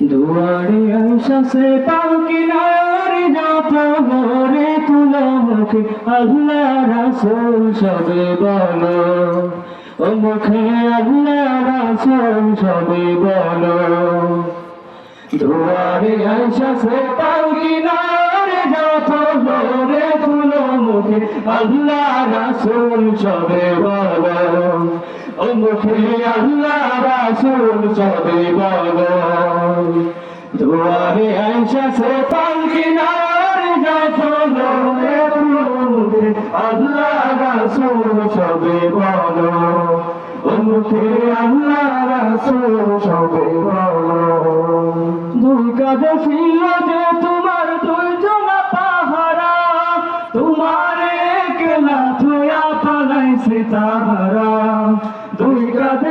দুয়ারে আইসাসে পালকিনার যত ভরে তুলো মুখে। আল্লাহ রাসূল সবে বলো। ও মুখে আল্লাহ রাসূল সবে বলো। দুয়ারে আইসাসে পালকিনার যত ভরে তুলো মুখে। আল্লাহ রাসূল সবে বলো। মুখে আল্লাহ রাসূল সবে বলো দুয়ারে আইসা সে পালকিনার যত লোকে মুখে আল্লাহ রাসূল সবে বলো মুখে আল্লাহ রাসূল সবে বলো দুই কাঁধে ছিল যে তোমার দুইজন পাহারা তোমার একলা থুয়া পালাইছে তাহারা দুই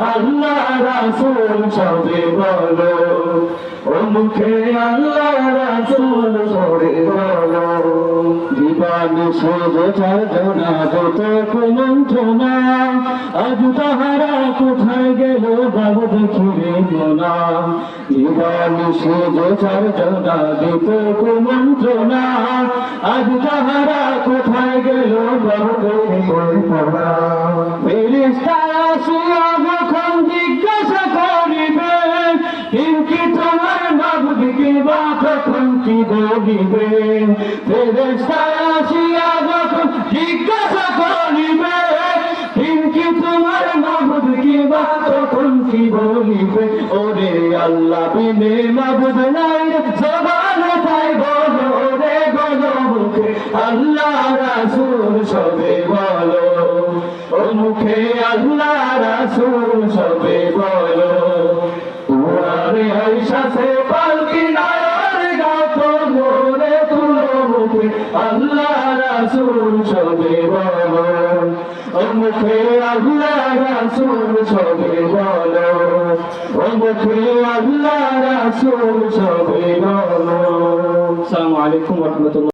আল্লাহ রাসূল সবে বলো, ও মুখে আল্লাহ রাসূল সবে বলো। জীবন সোজো চারজনা, যত কুমন্ত্রণা, আজ তাহারা কোথায় গেল বাবু দেখিরে গোনা জীবন সোজো চারজনা, যত কুমন্ত্রণা, আজ তাহারা কোথায় গেল বাবু দেখিরে গোনা বা তখন কি আসিয়া যখন জিজ্ঞাসা করিবে কিন্তু তোমার মাবুদকে বা তখন কি বলিবে? ওরে আল্লাহ, বিনে মাবুদ নাই জবানে তাই বলো রে গলো মুখে, আল্লাহ রাসূল সবে বলো। ও মুখে আল্লাহ রাসূল সবে বলো আল্লাহ রাসূল সবে বলো, ও মুখে আল্লাহ রাসূল সবে বলো, ও মুখে আল্লাহ রাসূল সবে বলো। আসসালামু আলাইকুম ওয়া রাহমাতুল্লাহ।